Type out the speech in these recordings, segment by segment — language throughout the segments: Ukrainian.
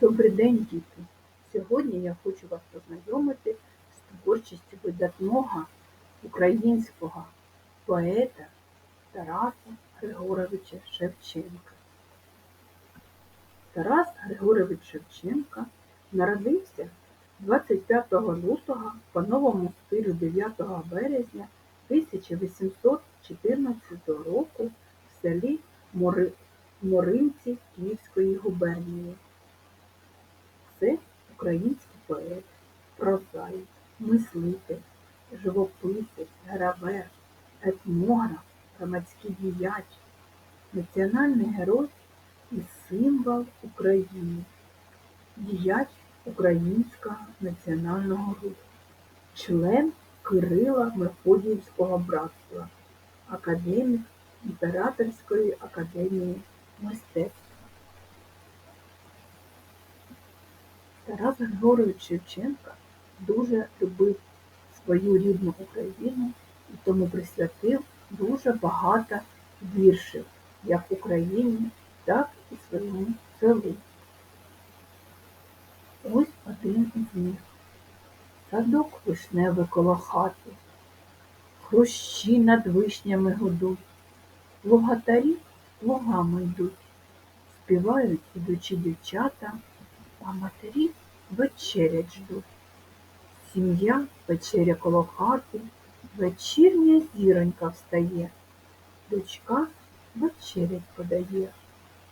Добрий день, діти! Сьогодні я хочу вас познайомити з творчістю видатного українського поета Тараса Григоровича Шевченка. Тарас Григорович Шевченка народився 25 лютого по новому стилю 9 березня 1814 року в селі Мори- Моринці Київської губернії. Це український поет, прозаїк, мислитель, живописець, гравер, етнограф, громадський діяч, національний герой і символ України, діяч Українського національного руху, член Кирила Мефодіївського братства, академік Імператорської академії мистецтв. Тарас Григорович Шевченка дуже любив свою рідну Україну і тому присвятив дуже багато віршів як Україні, так і своєму селу. Ось один із них. Садок вишневий коло хати, хрущі над вишнями гудуть, плугатарі плугами йдуть, співають ідучі дівчата, а матері вечерять ждуть. Сім'я вечеря коло хати, вечірня зіронька встає, дочка вечерять подає,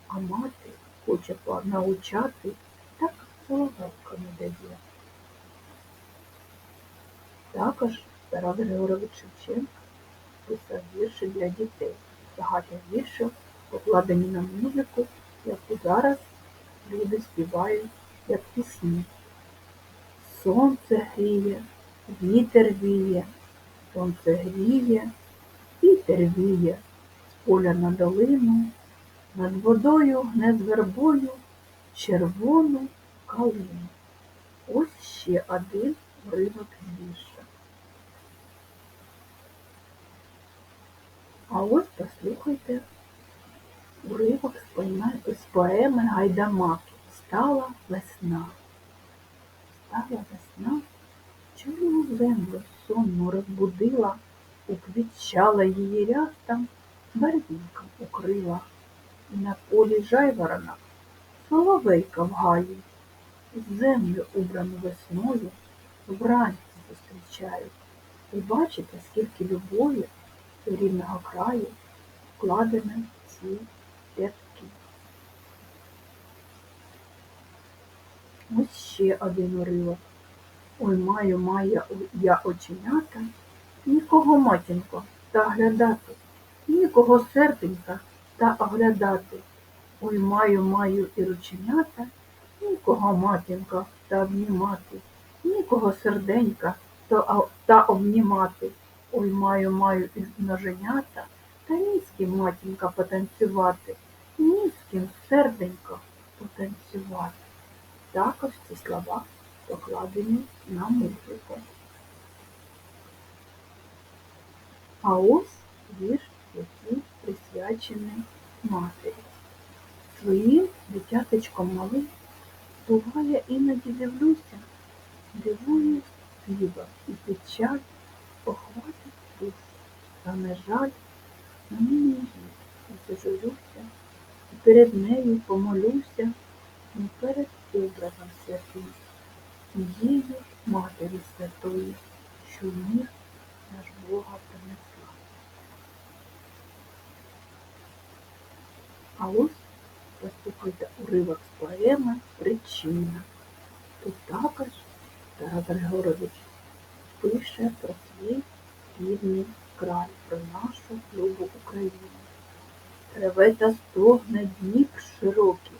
а мати хоче научати, так соловейка не дає. Також Тарас Григорович Шевченко писав вірші для дітей. Багато віршів покладені на музику, яку зараз люди співають як пісні. Сонце гріє, вітер віє, сонце гріє, вітер віє, з поля на долину, над водою гне з вербою червону калину. Ось ще один уривок з вірша. А ось послухайте уривок з поеми Гайдамаки. Стала весна. Стала весна, чорну землю сонну розбудила, уквітчала її рястом, барвінком укрила. І на полі жайворона соловейка в гаї. Землю убрану весною вранці зустрічають. І бачите, скільки любові до рідного краю вкладено в ці рядки. Ось ще один уривок. Ой, маю, маю я оченята, нікого матінко та глядати, нікого серденька та оглядати. Ой, маю, маю і рученята, нікого матінка та обнімати, нікого серденька та, та обнімати. Ой, маю, маю і ноженята, та ні з ким матінка потанцювати, ні з ким серденько потанцювати. Також ці слова покладені на музику. А ось вірш, який присвячений матері. Своїм дитяточком малим буває іноді дивлюся, дивуюсь хліба і печаль охватить душу, та не жаль, мені не і зажурюся, і перед нею помолюся, не перед образом святим, тієї Матері Святої, що в наш Бога принесла. А ось послухайте уривок з поеми Причина. Тут також Тарас Григорович пише про свій рідний край, про нашу любу Україну. Реве та стогне Дніп широкий,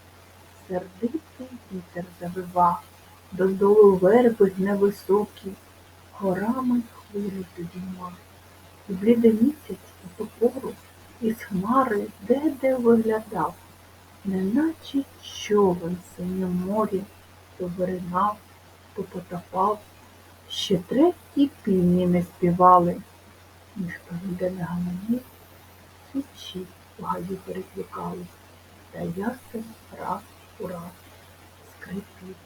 сердитий вітер завива, додолу верби гне високі, горами хвилі підійма. І блідий місяць ту пору із хмари де-де виглядав, неначе човен синім морі, то виринав, то потопав. Ще треті півні не співали, ніхто ніде не гаманів, свічі в гаю перекликались, та ясен раз у раз припів.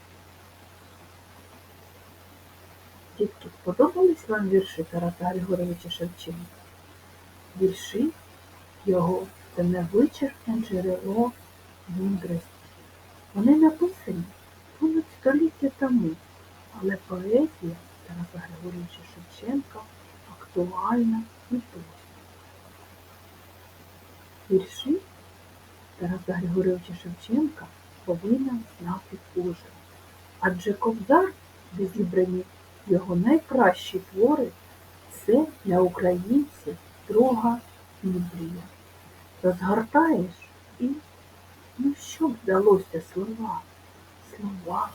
Дітки, сподобались вам вірші Тараса Григоровича Шевченка? Вірші його це невичерпне джерело мудрості. Вони написані понад століття тому, але поезія Тараса Григоровича Шевченка актуальна і досі. Вірші Тараса Григоровича Шевченка повинен знати кожен. Адже Кобзар, де зібрані його найкращі твори, це для українців друга Біблія. Розгортаєш і ну що б вдалося слова? Слова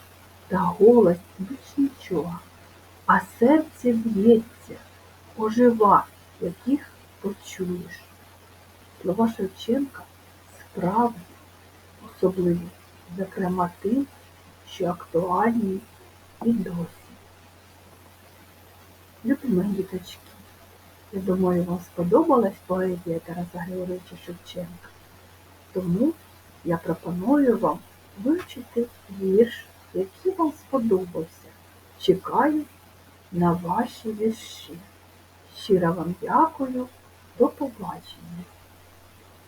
та голос більш нічого, а серце б'ється, ожива, яких почуєш. Слова Шевченка справді особливі, зокрема тим, що актуальні і досі. Любі діточки, я думаю, вам сподобалась поезія Тараса Григоровича Шевченка. Тому я пропоную вам вивчити вірш, який вам сподобався. Чекаю на ваші вірші. Щиро вам дякую. До побачення.